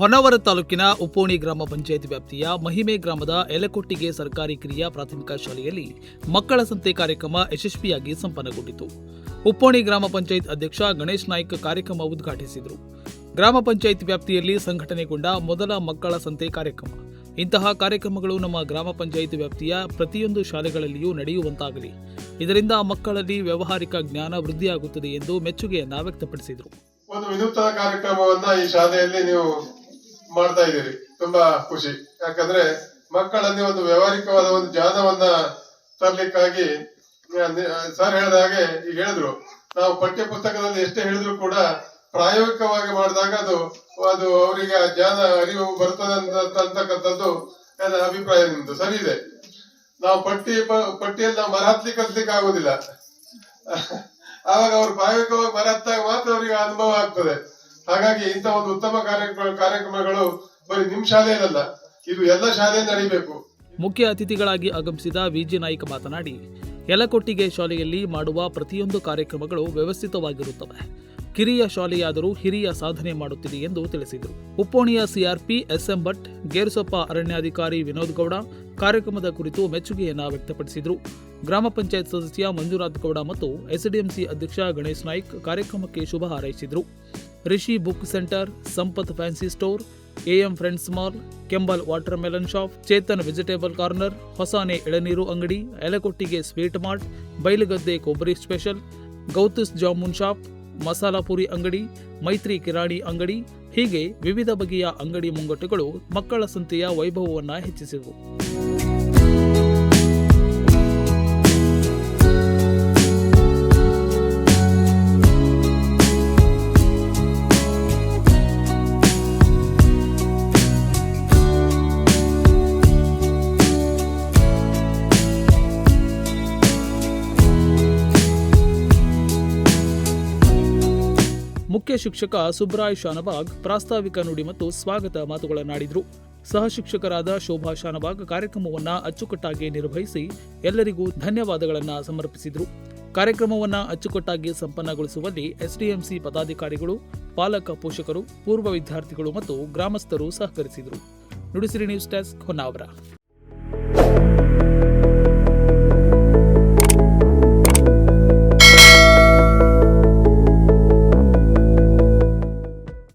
ಹೊನ್ನಾವರ ತಾಲೂಕಿನ ಉಪೋಣಿ ಗ್ರಾಮ ಪಂಚಾಯತ್ ವ್ಯಾಪ್ತಿಯ ಮಹಿಮೆ ಗ್ರಾಮದ ಎಲೆಕೊಟ್ಟಿಗೆ ಸರ್ಕಾರಿ ಕಿರಿಯ ಪ್ರಾಥಮಿಕ ಶಾಲೆಯಲ್ಲಿ ಮಕ್ಕಳ ಸಂತೆ ಕಾರ್ಯಕ್ರಮ ಯಶಸ್ವಿಯಾಗಿ ಸಂಪನ್ನಗೊಂಡಿತು. ಉಪ್ಪೋಣಿ ಗ್ರಾಮ ಪಂಚಾಯತ್ ಅಧ್ಯಕ್ಷ ಗಣೇಶ್ ನಾಯ್ಕ್ ಕಾರ್ಯಕ್ರಮ ಉದ್ಘಾಟಿಸಿದರು. ಗ್ರಾಮ ಪಂಚಾಯತ್ ವ್ಯಾಪ್ತಿಯಲ್ಲಿ ಸಂಘಟನೆಗೊಂಡ ಮೊದಲ ಮಕ್ಕಳ ಸಂತೆ ಕಾರ್ಯಕ್ರಮ. ಇಂತಹ ಕಾರ್ಯಕ್ರಮಗಳು ನಮ್ಮ ಗ್ರಾಮ ಪಂಚಾಯತ್ ವ್ಯಾಪ್ತಿಯ ಪ್ರತಿಯೊಂದು ಶಾಲೆಗಳಲ್ಲಿಯೂ ನಡೆಯುವಂತಾಗಲಿ. ಇದರಿಂದ ಮಕ್ಕಳಲ್ಲಿ ವ್ಯಾವಹಾರಿಕ ಜ್ಞಾನ ವೃದ್ಧಿಯಾಗುತ್ತದೆ ಎಂದು ಮೆಚ್ಚುಗೆಯನ್ನ ವ್ಯಕ್ತಪಡಿಸಿದರು. ಒಂದು ವಿನೂತನ ಕಾರ್ಯಕ್ರಮವನ್ನ ಈ ಶಾಲೆಯಲ್ಲಿ ನೀವು ಮಾಡ್ತಾ ಇದ್ದೀರಿ. ತುಂಬಾ ಖುಷಿ. ಯಾಕಂದ್ರೆ ಮಕ್ಕಳಲ್ಲಿ ಒಂದು ವ್ಯವಹಾರಿಕವಾದ ಒಂದು ಜ್ಞಾನವನ್ನ ತರ್ಲಿಕ್ಕಾಗಿ ಸರ್ ಹೇಳಿದ ಹಾಗೆ ಈಗ ಹೇಳಿದ್ರು. ನಾವು ಪಠ್ಯ ಪುಸ್ತಕದಲ್ಲಿ ಎಷ್ಟೇ ಹೇಳಿದ್ರು ಕೂಡ ಪ್ರಾಯೋಗಿಕವಾಗಿ ಮಾಡಿದಾಗ ಅದು ಅದು ಅವರಿಗೆ ಆ ಜ್ಞಾನ ಅರಿವು ಬರ್ತದೆ ಅಂತ, ಅಂತಕ್ಕಂಥದ್ದು ನನ್ನ ಅಭಿಪ್ರಾಯ ನಿಮ್ದು. ಸರಿ ಇದೆ. ನಾವು ಪಟ್ಟಿ ಪಟ್ಟಿಯಲ್ಲಿ ನಾವು ಮರ ಹತ್ಲಿಕ್ಕೆ ಕಲಿಸ್ಲಿಕ್ಕೆ ಆಗುದಿಲ್ಲ. ಆವಾಗ ಅವ್ರು ಪ್ರಾಯೋಗಿಕವಾಗಿ ಮರ ಮಾತ್ರ ಅವರಿಗೆ ಅನುಭವ ಆಗ್ತದೆ. ಹಾಗಾಗಿ ಇಂಥ ಒಂದು ಉತ್ತಮ ಕಾರ್ಯಕ್ರಮ, ಕಾರ್ಯಕ್ರಮಗಳು ಬರೀ ನಿಮ್ ಶಾಲೆಯಲ್ಲ ಇದು ಎಲ್ಲ ಶಾಲೆಯಲ್ಲಿ ನಡೀಬೇಕು. ಮುಖ್ಯ ಅತಿಥಿಗಳಾಗಿ ಆಗಮಿಸಿದ ವಿಜಿ ನಾಯ್ಕ ಮಾತನಾಡಿ, ಯಲಕೊಟ್ಟಿಗೆ ಶಾಲೆಯಲ್ಲಿ ಮಾಡುವ ಪ್ರತಿಯೊಂದು ಕಾರ್ಯಕ್ರಮಗಳು ವ್ಯವಸ್ಥಿತವಾಗಿರುತ್ತವೆ. ಕಿರಿಯ ಶಾಲೆಯಾದರೂ ಹಿರಿಯ ಸಾಧನೆ ಮಾಡುತ್ತಿದೆ ಎಂದು ತಿಳಿಸಿದರು. ಉಪ್ಪೋಣಿಯ ಸಿಆರ್ಪಿ ಎಸ್ಎಂ ಭಟ್, ಗೇರುಸೊಪ್ಪ ಅರಣ್ಯಾಧಿಕಾರಿ ವಿನೋದ್ ಗೌಡ ಕಾರ್ಯಕ್ರಮದ ಕುರಿತು ಮೆಚ್ಚುಗೆಯನ್ನು ವ್ಯಕ್ತಪಡಿಸಿದರು. ಗ್ರಾಮ ಪಂಚಾಯತ್ ಸದಸ್ಯ ಮಂಜುನಾಥ್ ಗೌಡ ಮತ್ತು ಎಸ್ಡಿಎಂಸಿ ಅಧ್ಯಕ್ಷ ಗಣೇಶ್ ನಾಯ್ಕ್ ಕಾರ್ಯಕ್ರಮಕ್ಕೆ ಶುಭ ಹಾರೈಸಿದರು. Rishi book centre, Sampath fancy store, AM friends mall, ಕೆಂಬಲ್ watermelon shop, Chetan vegetable corner, ಹೊಸಾನೆ ಎಳನೀರು ಅಂಗಡಿ, ಎಲೆಕೊಟ್ಟಿಗೆ ಸ್ವೀಟ್ ಮಾರ್ಟ್, ಬೈಲುಗದ್ದೆ ಕೊಬ್ಬರಿ ಸ್ಪೆಷಲ್, ಗೌತುಸ್ ಜಾಮೂನ್ ಶಾಪ್ ಮಸಾಲಾ ಪುರಿ ಅಂಗಡಿ, ಮೈತ್ರಿ ಕಿರಾಣಿ ಅಂಗಡಿ, ಹೀಗೆ ವಿವಿಧ ಬಗೆಯ ಅಂಗಡಿ ಮುಂಗಟ್ಟುಗಳು ಮಕ್ಕಳ ಸಂತೆಯ ವೈಭವವನ್ನು ಹೆಚ್ಚಿಸಿದವು ಮುಖ್ಯ ಶಿಕ್ಷಕ ಸುಬ್ರಾಯ್ ಶಾನಬಾಗ್ ಪ್ರಾಸ್ತಾವಿಕ ನುಡಿ ಮತ್ತು ಸ್ವಾಗತ ಮಾತುಗಳನ್ನಾಡಿದರು. ಸಹ ಶಿಕ್ಷಕರಾದ ಶೋಭಾ ಶಾನಬಾಗ್ ಕಾರ್ಯಕ್ರಮವನ್ನು ಅಚ್ಚುಕಟ್ಟಾಗಿ ನಿರ್ವಹಿಸಿ ಎಲ್ಲರಿಗೂ ಧನ್ಯವಾದಗಳನ್ನು ಸಮರ್ಪಿಸಿದರು. ಕಾರ್ಯಕ್ರಮವನ್ನು ಅಚ್ಚುಕಟ್ಟಾಗಿ ಸಂಪನ್ನಗೊಳಿಸುವಲ್ಲಿ ಎಸ್ಡಿಎಂಸಿ ಪದಾಧಿಕಾರಿಗಳು, ಪಾಲಕ ಪೋಷಕರು, ಪೂರ್ವ ವಿದ್ಯಾರ್ಥಿಗಳು ಮತ್ತು ಗ್ರಾಮಸ್ಥರು ಸಹಕರಿಸಿದರು. Nudisiri news desk Honnavar.